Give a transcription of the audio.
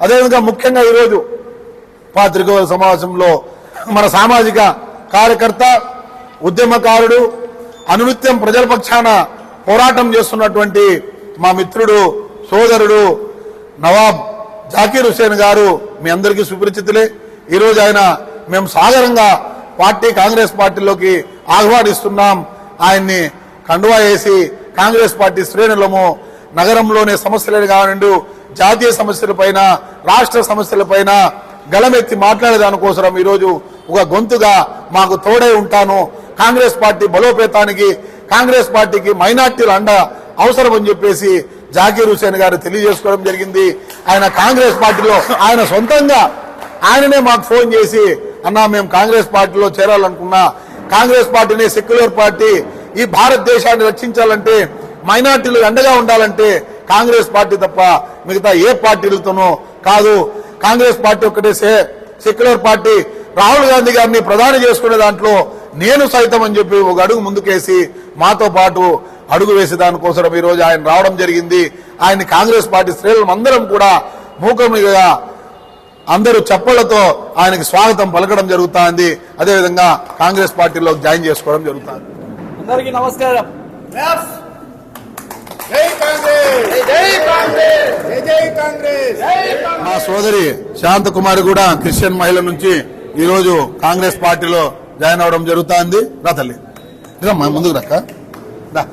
అదేవిధంగా ముఖ్యంగా ఈరోజు పాత్రికేయుల సమావేశంలో మన సామాజిక కార్యకర్త ఉద్యమకారుడు అనునిత్యం ప్రజల పక్షాన పోరాటం చేస్తున్నటువంటి మా మిత్రుడు సోదరుడు నవాబ్ జాకీర్ హుసేన్ గారు మీ అందరికీ సుపరిచితులే. ఈరోజు ఆయన మేము సాగరంగా పార్టీ కాంగ్రెస్ పార్టీలోకి ఆహ్వానిస్తున్నాం. ఆయన్ని కండువా వేసి కాంగ్రెస్ పార్టీ శ్రేణులము నగరంలోనే సమస్యలు కానిండు జాతీయ సమస్యలపైన రాష్ట్ర సమస్యలపైన గళమెత్తి మాట్లాడేదానికోసరం ఈరోజు ఒక గొంతుగా మాకు తోడై ఉంటాను. కాంగ్రెస్ పార్టీ బలోపేతానికి కాంగ్రెస్ పార్టీకి మైనార్టీల అండ అవసరం అని చెప్పేసి జాకీర్ హుసేన్ గారు తెలియజేసుకోవడం జరిగింది. ఆయన కాంగ్రెస్ పార్టీలో ఆయన సొంతంగా ఆయననే మాకు ఫోన్ చేసి అన్నా మేము కాంగ్రెస్ పార్టీలో చేరాలనుకున్నా కాంగ్రెస్ పార్టీని సెక్యులర్ పార్టీ ఈ భారతదేశాన్ని రక్షించాలంటే మైనార్టీలు అండగా ఉండాలంటే కాంగ్రెస్ పార్టీ తప్ప మిగతా ఏ పార్టీలతోనూ కాదు. కాంగ్రెస్ పార్టీ ఒక్కటే సే- సెక్యులర్ పార్టీ. రాహుల్ గాంధీ గారిని ప్రధాని చేసుకునే దాంట్లో నేను సైతం అని చెప్పి ఒక అడుగు ముందుకేసి మాతో పాటు అడుగు వేసే దానికోసం ఈ రోజు ఆయన రావడం జరిగింది. ఆయన కాంగ్రెస్ పార్టీ శ్రేణులు అందరం కూడా మూకం మీద అందరూ చప్పళ్ళతో ఆయనకి స్వాగతం పలకడం జరుగుతుంది. అదేవిధంగా కాంగ్రెస్ పార్టీలో జాయిన్ చేసుకోవడం జరుగుతుంది. అందరికీ నమస్కారం జై కాంగ్రెస్ జై కాంగ్రెస్ జై జై కాంగ్రెస్ మా సోదరి శాంత కుమారి కూడా క్రిస్టియన్ మహిళ నుంచి ఈ రోజు కాంగ్రెస్ పార్టీలో జాయిన్ అవడం జరుగుతుంది. రా తల్లి. ముందుకు రక్క. రా.